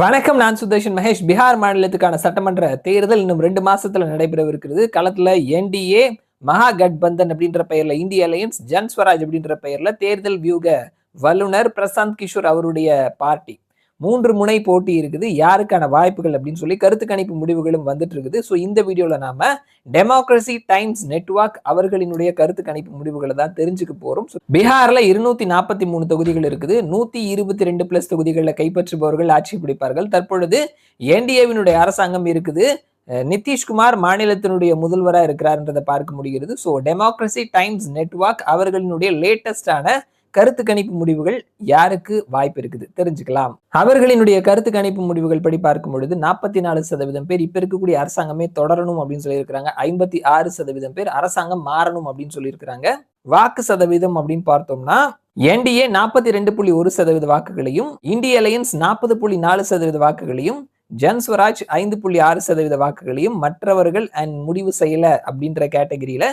வணக்கம் நான் சுதர்ஷன் மகேஷ். பீகார் மாநிலத்துக்கான சட்டமன்ற தேர்தல் இன்னும் ரெண்டு மாசத்துல நடைபெறவிருக்கிறது. களத்துல என்டிஏ மகா கட்பந்தன் அப்படின்ற பெயர்ல இந்திய அலையன்ஸ் ஜன்ஸ்வராஜ் அப்படின்ற பெயர்ல தேர்தல் வியூக வல்லுனர் பிரசாந்த் கிஷோர் அவருடைய பார்ட்டி. மூன்று முனை போட்டி இருக்குது. யாருக்கான வாய்ப்புகள் அப்படின்னு சொல்லி கருத்து கணிப்பு முடிவுகளும் வந்துட்டு இருக்குது ஸோ இந்த வீடியோவில் நாம டெமோக்ரஸி டைம்ஸ் நெட்வொர்க் அவர்களினுடைய கருத்து கணிப்பு முடிவுகளை தான் தெரிஞ்சுக்க போகிறோம் பீகாரில் இருநூத்தி நாற்பத்தி மூணு தொகுதிகள் இருக்குது. நூத்தி இருபத்தி ரெண்டு பிளஸ் தொகுதிகளில் கைப்பற்றுபவர்கள் ஆட்சி பிடிப்பார்கள். தற்பொழுது என்டிஏவினுடைய அரசாங்கம் இருக்குது. நிதிஷ்குமார் மாநிலத்தினுடைய முதல்வராக இருக்கிறார்ன்றதை பார்க்க முடிகிறது. ஸோ டெமோக்ரஸி டைம்ஸ் நெட்வொர்க் அவர்களினுடைய லேட்டஸ்டான கருத்து கணிப்பு முடிவுகள் யாருக்கு வாய்ப்பு இருக்குது? தெரிஞ்சுக்கலாம். அவர்களினுடைய கருத்து கணிப்பு முடிவுகள் படி பார்க்கும் பொழுது நாற்பத்தி நாலு சதவீதம் பேர் இப்ப இருக்கக்கூடிய அரசாங்கமே தொடரணும் அப்படின்னு சொல்லியிருக்கிறாங்க. ஐம்பத்தி ஆறு சதவீதம் பேர் அரசாங்கம் மாறணும் அப்படின்னு சொல்லியிருக்கிறாங்க. வாக்கு சதவீதம் அப்படின்னு பார்த்தோம்னா என்டிஏ நாற்பத்தி ரெண்டு புள்ளி ஒரு சதவீத வாக்குகளையும் இந்திய அலையன்ஸ் நாற்பது புள்ளி நாலு சதவீத வாக்குகளையும் ஜன்ஸ்வராஜ் ஐந்து புள்ளி ஆறு சதவீத வாக்குகளையும் மற்றவர்கள் அண்ட் முடிவு செய்யல அப்படின்ற கேட்டகரியில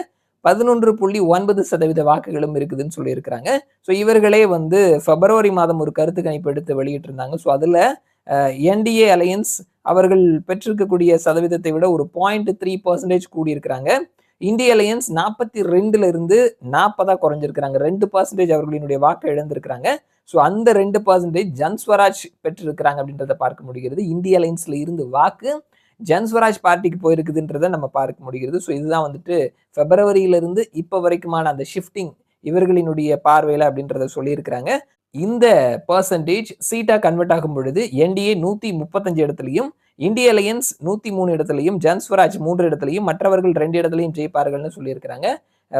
பதினொன்று புள்ளி ஒன்பது சதவீத வாக்குகளும் இருக்குதுன்னு சொல்லியிருக்கிறாங்க. ஸோ இவர்களே வந்து பிப்ரவரி மாதம் ஒரு கருத்து கணிப்பு எடுத்து வெளியிட்டிருந்தாங்க. ஸோ அதில் என்டிஏ அலையன்ஸ் அவர்கள் பெற்றிருக்கக்கூடிய சதவீதத்தை விட ஒரு பாயிண்ட் த்ரீ பர்சன்டேஜ் கூடியிருக்கிறாங்க. இந்திய அலையன்ஸ் நாற்பத்தி ரெண்டுல இருந்து நாற்பதா குறைஞ்சிருக்கிறாங்க. ரெண்டு பர்சன்டேஜ் அவர்களினுடைய வாக்கை இழந்திருக்கிறாங்க. ஸோ அந்த ரெண்டு பர்சன்டேஜ் ஜன்ஸ்வராஜ் பெற்றிருக்கிறாங்க அப்படின்றத பார்க்க முடிகிறது. இந்திய அலையன்ஸ்ல இருந்து வாக்கு ஜன்ஸ்வராஜ் பார்ட்டிக்கு போயிருக்குதுன்றதை நம்ம பார்க்க முடிகிறது. ஸோ இதுதான் வந்துட்டு பிப்ரவரியிலிருந்து இப்போ வரைக்குமான அந்த ஷிஃப்டிங் இவர்களினுடைய பார்வையில் அப்படின்றத சொல்லியிருக்கிறாங்க. இந்த பர்சன்டேஜ் சீட்டா கன்வெர்ட் ஆகும் பொழுது என்டிஏ நூத்தி முப்பத்தஞ்சு இடத்துலையும் இந்திய அலையன்ஸ் நூத்தி மூணு இடத்துலையும் ஜன்ஸ்வராஜ் மூன்று இடத்துலையும் மற்றவர்கள் ரெண்டு இடத்துலையும் ஜெயிப்பார்கள்னு சொல்லியிருக்கிறாங்க.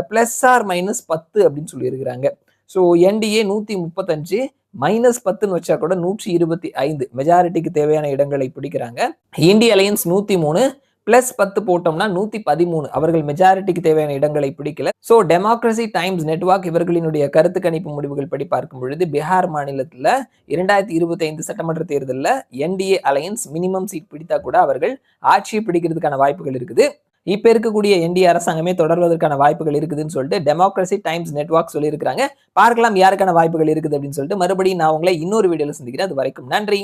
பிளஸ் ஆர் மைனஸ் பத்து அப்படின்னு சொல்லியிருக்கிறாங்க. ஸோ என்டிஏ நூத்தி முப்பத்தஞ்சு மைனஸ் பத்துன்னு வச்சா கூட நூற்றி இருபத்தி ஐந்து. மெஜாரிட்டிக்கு தேவையான இடங்களை பிடிக்கிறாங்க. இந்திய அலையன்ஸ் நூத்தி மூணு பிளஸ் பத்து போட்டோம்னா நூத்தி பதிமூணு. அவர்கள் மெஜாரிட்டிக்கு தேவையான இடங்களை பிடிக்கல. ஸோ டெமோக்ரசி டைம்ஸ் நெட்வொர்க் இவர்களினுடைய கருத்து கணிப்பு முடிவுகள் படி பார்க்கும் பொழுது பீகார் மாநிலத்தில் இரண்டாயிரத்தி இருபத்தி ஐந்து சட்டமன்ற தேர்தலில் என்டிஏ அலையன்ஸ் மினிமம் சீட் பிடித்தா கூட அவர்கள் ஆட்சியை பிடிக்கிறதுக்கான வாய்ப்புகள் இருக்குது. இப்ப இருக்கக்கூடிய என்டி அரசாங்கமே தொடர்வதற்கான வாய்ப்புகள் இருக்குதுன்னு சொல்லிட்டு டெமோக்ரஸி டைம்ஸ் நெட்வொர்க் சொல்லியிருக்காங்க பார்க்கலாம் யாருக்கான வாய்ப்புகள் இருக்குது அப்படின்னு சொல்லிட்டு மறுபடியும் நான் உங்களை இன்னொரு வீடியோல சந்திக்கிறேன். அது வரைக்கும் நன்றி.